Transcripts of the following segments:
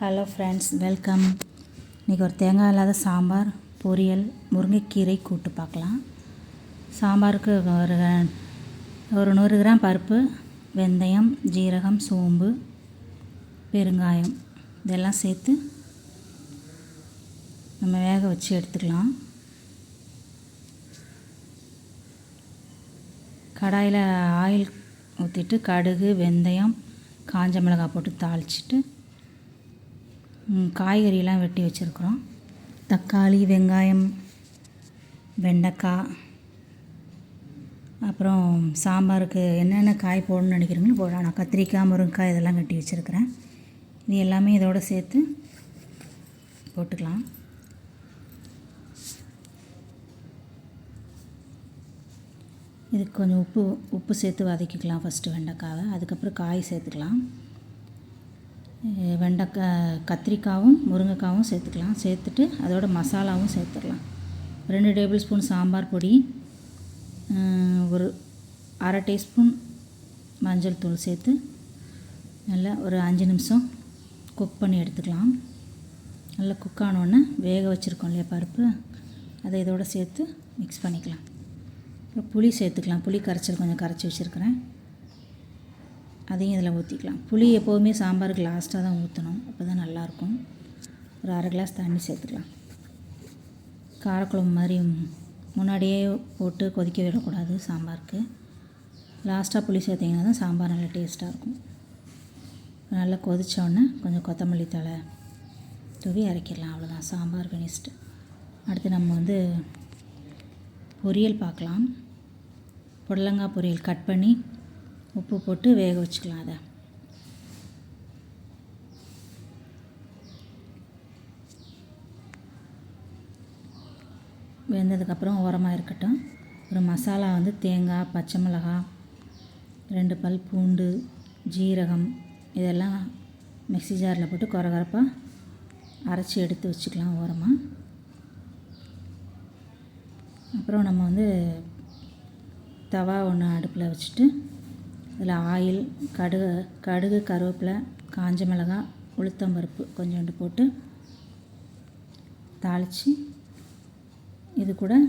Hello friends welcome இன்றைக்கி ஒரு தேங்காய் இல்லாத சாம்பார் பொரியல் முருங்கைக்கீரை கூட்டு பார்க்கலாம். சாம்பாருக்கு ஒரு ஒரு நூறு கிராம் பருப்பு வெந்தயம் ஜீரகம் சோம்பு பெருங்காயம். இதெல்லாம் சேர்த்து நம்ம வேக வச்சு எடுத்துக்கலாம். கடாயில் ஆயில் ஊற்றிட்டு கடுகு வெந்தயம் காஞ்ச மிளகாய் போட்டு தாளிச்சிட்டு காய்கறியெல்லாம் வெட்டி வச்சுருக்குறோம். தக்காளி வெங்காயம் வெண்டைக்காய் அப்புறம் சாம்பாருக்கு என்னென்ன காய் போடணும்னு நினைக்கிறீங்களோ போடலாம் நான் கத்திரிக்காய் முருங்கைக்காய் இதெல்லாம் வெட்டி வச்சுருக்கிறேன். இது எல்லாமே இதோட சேர்த்து போட்டுக்கலாம். இதுக்கு கொஞ்சம் உப்பு உப்பு சேர்த்து வதக்கிக்கலாம் ஃபஸ்ட்டு வெண்டைக்காவை. அதுக்கப்புறம் காய் சேர்த்துக்கலாம். வெண்டைக்காய் கத்திரிக்காவும் முருங்கைக்காயும் சேர்த்துக்கலாம். சேர்த்துட்டு அதோட மசாலாவும் சேர்த்துக்கலாம் ரெண்டு டேபிள் ஸ்பூன் சாம்பார் பொடி ஒரு அரை டீஸ்பூன் மஞ்சள் தூள் சேர்த்து நல்லா ஒரு அஞ்சு நிமிஷம் குக் பண்ணி எடுத்துக்கலாம். நல்லா குக் ஆனோடனே வேக வச்சுருக்கோம் இல்லையா பருப்பு? அதை இதோட சேர்த்து மிக்ஸ் பண்ணிக்கலாம். அப்புறம் புளி சேர்த்துக்கலாம். புளி கரைச்சல் கொஞ்சம் கரைச்சி வச்சுருக்கிறேன். அதையும் இதில் ஊற்றிக்கலாம். புளி எப்போவுமே சாம்பாருக்கு லாஸ்ட்டாக தான் ஊற்றணும். அப்போ தான் நல்லாயிருக்கும். ஒரு அரை கிளாஸ் தண்ணி சேர்த்துக்கலாம். காரக்குழம்பு மாதிரி முன்னாடியே போட்டு கொதிக்க விடக்கூடாது சாம்பாருக்கு. லாஸ்ட்டாக புளி சேர்த்திங்கன்னா தான் சாம்பார் நல்லா டேஸ்ட்டாக இருக்கும். நல்லா கொதித்தோடனே கொஞ்சம் கொத்தமல்லி தழை தூவி இறக்கிடலாம். அவ்வளோதான் சாம்பார் ஃபினிஷ்டு அடுத்து நம்ம வந்து பொரியல் பார்க்கலாம். புடலங்காய் பொரியல் கட் பண்ணி உப்பு போட்டு வேக வச்சுக்கலாம் அதை. வெந்ததுக்கப்புறம் ஓரமாக இருக்கட்டும். ஒரு மசாலா வந்து தேங்காய் பச்சை மிளகாய் ரெண்டு பல் பூண்டு ஜீரகம் இதெல்லாம் மிக்ஸி ஜாரில் போட்டு குறகுறப்பாக அரைச்சி எடுத்து வச்சுக்கலாம் ஓரமாக அப்புறம் நம்ம வந்து தவா ஒன்று அடுப்பில் வச்சுட்டு இதில் ஆயில் கடுகு கடுகு கருவேப்பிலை காஞ்ச மிளகாய் உளுத்தம்பருப்பு கொஞ்சோண்டு போட்டு தாளித்து இது கூட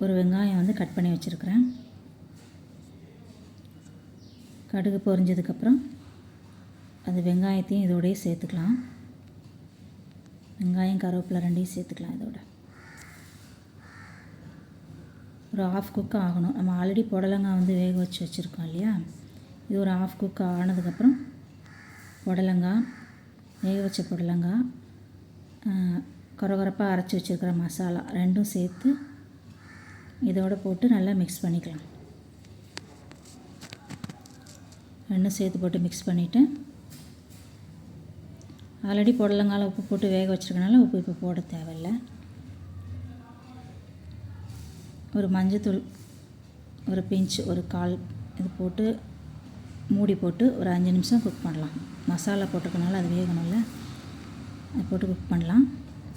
ஒரு வெங்காயம் வந்து கட் பண்ணி வச்சுருக்கிறேன். கடுகு பொரிஞ்சதுக்கப்புறம் அது வெங்காயத்தையும் இதோடய சேர்த்துக்கலாம். வெங்காயம் கருவேப்பிலை ரெண்டையும் சேர்த்துக்கலாம் இதோட. ஒரு ஆஃப் குக் ஆகணும். நம்ம ஆல்ரெடி புடலங்காய் வந்து வேக வச்சு வச்சுருக்கோம் இல்லையா? இது ஒரு ஆஃப் குக் ஆனதுக்கப்புறம் புடலங்காய் வேக வச்ச புடலங்காய் கொரகொரப்பாக அரைச்சி வச்சுருக்கிற மசாலா ரெண்டும் சேர்த்து இதோடு போட்டு நல்லா மிக்ஸ் பண்ணிக்கலாம். ரெண்டும் சேர்த்து போட்டு மிக்ஸ் பண்ணிவிட்டு ஆல்ரெடி புடலங்கால உப்பு போட்டு வேக வச்சுருக்கனால உப்பு இப்போ போட தேவையில்லை. ஒரு மஞ்சத்தூள் ஒரு பிஞ்ச் ஒரு கால் இது போட்டு மூடி போட்டு ஒரு அஞ்சு நிமிஷம் குக் பண்ணலாம். மசாலா போட்டிருக்கனால அது வேகணும்ல. அது போட்டு குக் பண்ணலாம்.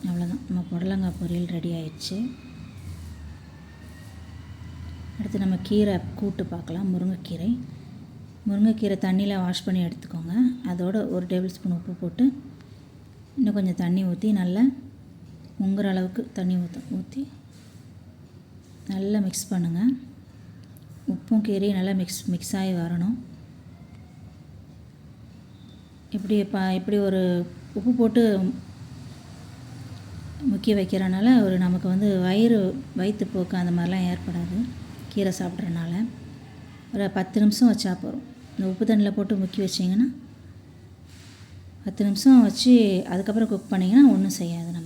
அவ்வளோதான் நம்ம புடலங்காய் பொரியல் ரெடி ஆயிடுச்சு. அடுத்து நம்ம கீரை கூட்டு பார்க்கலாம். முருங்கைக்கீரை. முருங்கைக்கீரை தண்ணியில் வாஷ் பண்ணி எடுத்துக்கோங்க. அதோட ஒரு டேபிள் ஸ்பூன் உப்பு போட்டு இன்னும் கொஞ்சம் தண்ணி ஊற்றி நல்லா முங்குற அளவுக்கு தண்ணி ஊற்ற ஊற்றி நல்லா மிக்ஸ் பண்ணுங்கள் உப்பும் கீரையும் நல்லா மிக்ஸ் மிக்ஸ் ஆகி வரணும். இப்படி ப இப்படி ஒரு உப்பு போட்டு முக்கிய வைக்கிறனால ஒரு நமக்கு வந்து வயிறு வயிற்றுப்போக்கு அந்த மாதிரிலாம் ஏற்படாது. கீரை சாப்பிட்றனால. ஒரு பத்து நிமிஷம் வச்சா போதும். இந்த உப்பு தண்ணியில் போட்டு முக்கி வச்சிங்கன்னா பத்து நிமிஷம் வச்சு அதுக்கப்புறம் குக் பண்ணிங்கன்னா ஒன்றும் செய்யாது நமக்கு.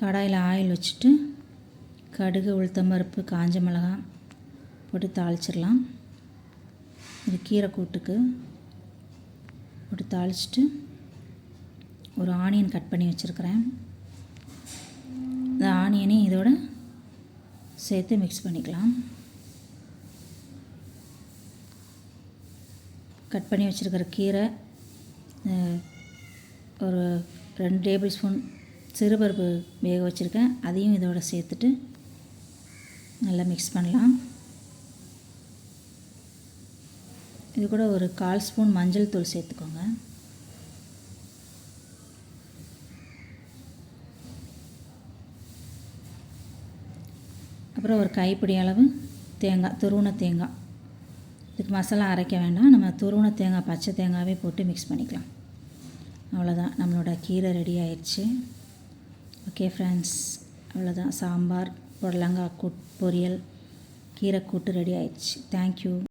கடாயில் ஆயில் வச்சுட்டு கடுகு உளுத்தம்பருப்பு காஞ்ச மிளகாய் போட்டு தாளிச்சிடலாம். இது கீரை கூட்டுக்கு போட்டு தாளிச்சிட்டு ஒரு ஆனியன் கட் பண்ணி வச்சுருக்கிறேன். இந்த ஆனியனையும் இதோட சேர்த்து மிக்ஸ் பண்ணிக்கலாம். கட் பண்ணி வச்சுருக்கிற கீரை ஒரு ரெண்டு டேபிள் ஸ்பூன் சிறுபருப்பு வேக வச்சுருக்கேன். அதையும் இதோட சேர்த்துட்டு நல்லா மிக்ஸ் பண்ணலாம். இது கூட ஒரு கால் ஸ்பூன் மஞ்சள் தூள் சேர்த்துக்கோங்க. அப்புறம் ஒரு கைப்பிடி அளவு தேங்காய் துருவண தேங்காய். இதுக்கு மசாலா அரைக்க வேண்டாம். நம்ம துருவண தேங்காய் பச்சை தேங்காவே போட்டு மிக்ஸ் பண்ணிக்கலாம். அவ்வளோதான் நம்மளோட கீரை ரெடி ஆயிடுச்சு. ஓகே ஃப்ரெண்ட்ஸ் அவ்வளோதான் சாம்பார் புடலங்காய் கூட் பொரியல் கீரை கூட்டு ரெடி ஆயிடுச்சு. தேங்க்யூ